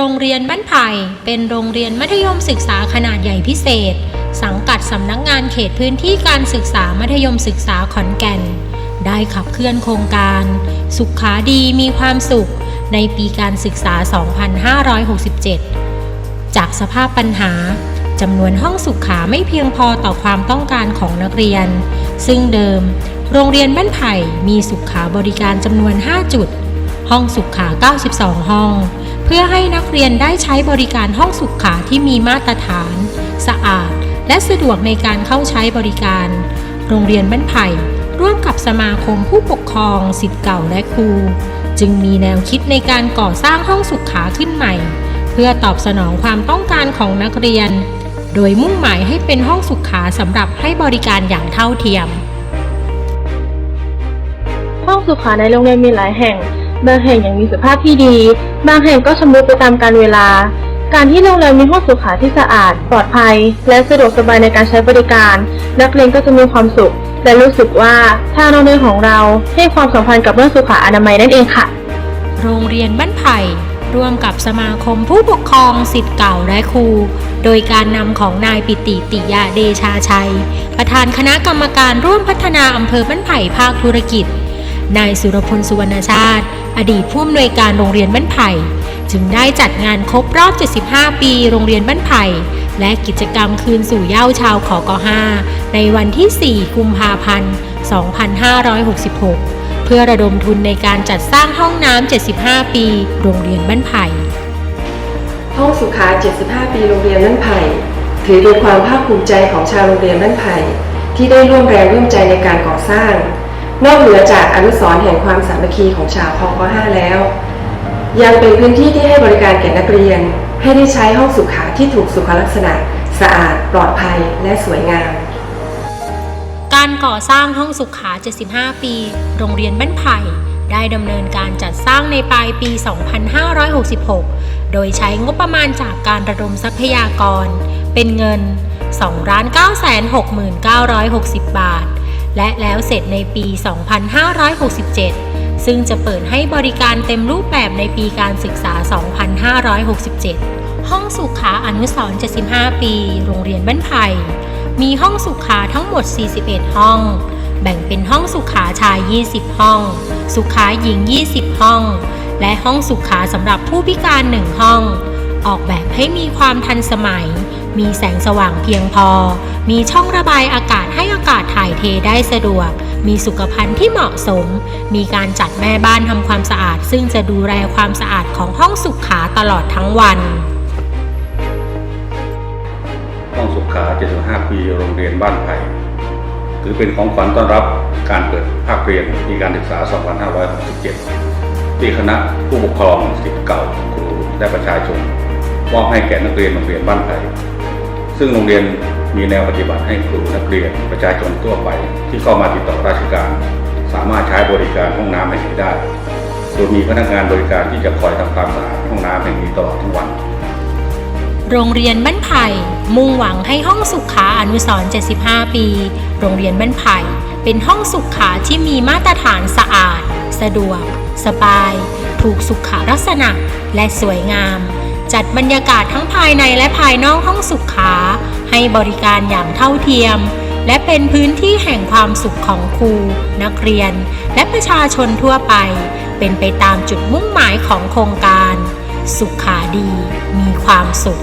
โรงเรียนบ้านไผ่ เป็นโรงเรียนมัธยมศึกษาขนาดใหญ่พิเศษ สังกัดสำนักงานเขตพื้นที่การศึกษามัธยมศึกษาขอนแก่น ได้ขับเคลื่อนโครงการ สุขขาดีมีความสุข ในปีการศึกษา 2567 จากสภาพปัญหาจำนวนห้องสุขขาไม่เพียงพอต่อความต้องการของนักเรียน ซึ่งเดิม โรงเรียนบ้านไผ่มีสุขขาบริการจำนวน 5 จุด ห้องสุขา92 ห้อง เพื่อให้นักเรียนได้ใช้บริการห้องสุขาที่มีมาตรฐาน สะอาด และสะดวกในการเข้าใช้บริการ โรงเรียนบ้านไผ่ร่วมกับสมาคมผู้ปกครองสิทธิ์เก่าและครู จึงมีแนวคิดในการก่อสร้างห้องสุขาขึ้นใหม่ เพื่อตอบสนองความต้องการของนักเรียน โดยมุ่งหมายให้เป็นห้องสุขาสำหรับให้บริการอย่างเท่าเทียม ห้องสุขาในโรงเรียนมีหลายแห่ง บางแห่งยังมีสภาพที่ดี บางแห่งก็ชำรุดไปตามกาลเวลา การที่โรงเรียนมีห้องสุขาที่สะอาด ปลอดภัย และสะดวกสบายในการใช้บริการ นักเรียนก็จะมีความสุข และรู้สึกว่าทางโรงเรียนของเราให้ความสำคัญกับเรื่องสุขาอนามัยนั่นเองค่ะ โรงเรียนบ้านไผ่ร่วมกับสมาคมผู้ปกครองสิทธิ์เก่าและครู โดยการนำของนายปิติติยาเดชาชัย ประธานคณะกรรมการร่วมพัฒนาอำเภอบ้านไผ่ภาคธุรกิจ นายสุรพลสุวรรณชาติ อดีตผู้อำนวยการโรงเรียนบ้านไผ่ จึงได้จัดงานครบรอบ 75 ปีโรงเรียนบ้านไผ่ และกิจกรรมคืนสู่เย้าชาวขอก5ในวันที่ 4 กุมภาพันธ์ 2566 เพื่อระดมทุนในการจัดสร้างห้องน้ำ 75 ปี โรงเรียนบ้านไผ่ ห้องสุขา 75 ปีโรงเรียนบ้านไผ่ ถือเป็นความภาคภูมิใจของชาวโรงเรียนบ้านไผ่ที่ได้ร่วมแรงร่วมใจในการก่อสร้าง นอกเหนือจากอนุสรณ์แห่งความสามัคคีของชาวพก5แล้ว ยังเป็นพื้นที่ที่ให้บริการแก่นักเรียน ให้ได้ใช้ห้องสุขาที่ถูกสุขลักษณะ สะอาด ปลอดภัยและสวยงาม การก่อสร้างห้องสุขา 75 ปี โรงเรียนบ้านไผ่ได้ดำเนินการจัดสร้างในปลายปี 2566 โดยใช้งบประมาณจากการระดมทรัพยากร เป็นเงิน 2,969,60 บาท และแล้วเสร็จในปี 2567 ซึ่งจะเปิดให้บริการเต็มรูปแบบในปีการศึกษา 2567 ห้องสุขาอนุสรณ์75 ปี โรงเรียนบ้านไผ่มีห้องสุขาทั้งหมด 41 ห้อง แบ่งเป็นห้องสุขาชาย 20 ห้อง สุขาหญิง 20 ห้อง และห้องสุขาสำหรับผู้พิการ 1 ห้อง ออกแบบให้มีความทันสมัย มีแสงสว่างเพียงพอ มีช่องระบายอากาศให้อากาศถ่ายเทได้สะดวก มีสุขภัณฑ์ที่เหมาะสม มีการจัดแม่บ้านทำความสะอาด ซึ่งจะดูแลความสะอาดของห้องสุขาตลอดทั้งวันห้องสุขา 75 ปี โรงเรียนบ้านไผ่ ถือเป็นของขวัญต้อนรับการเปิดภาคเรียนปีการศึกษา 2567 ที่คณะผู้ปกครองศิษย์เก่าครูและประชาชน มอบให้แก่นักเรียนโรงเรียนบ้านไผ่ซึ่งโรงเรียนมีแนวปฏิบัติให้ครูนักเรียนประชาชนทั่วไปที่เข้ามาติดต่อราชการ สามารถใช้บริการห้องน้ำแห่งนี้ได้ โดยมีพนักงานบริการที่จะคอยทำความสะอาดห้องน้ำแห่งนี้ตลอดทั้งวัน โรงเรียนบ้านไผ่มุ่งหวังให้ห้องสุขาอนุสรณ์75 ปี โรงเรียนบ้านไผ่เป็นห้องสุขาที่มีมาตรฐานสะอาด สะดวก สบาย ถูกสุขลักษณะ และสวยงาม จัดบรรยากาศทั้งภายในและภายนอกห้องสุขา ให้บริการอย่างเท่าเทียม และเป็นพื้นที่แห่งความสุขของครู นักเรียน และประชาชนทั่วไป เป็นไปตามจุดมุ่งหมายของโครงการ สุขาดี มีความสุข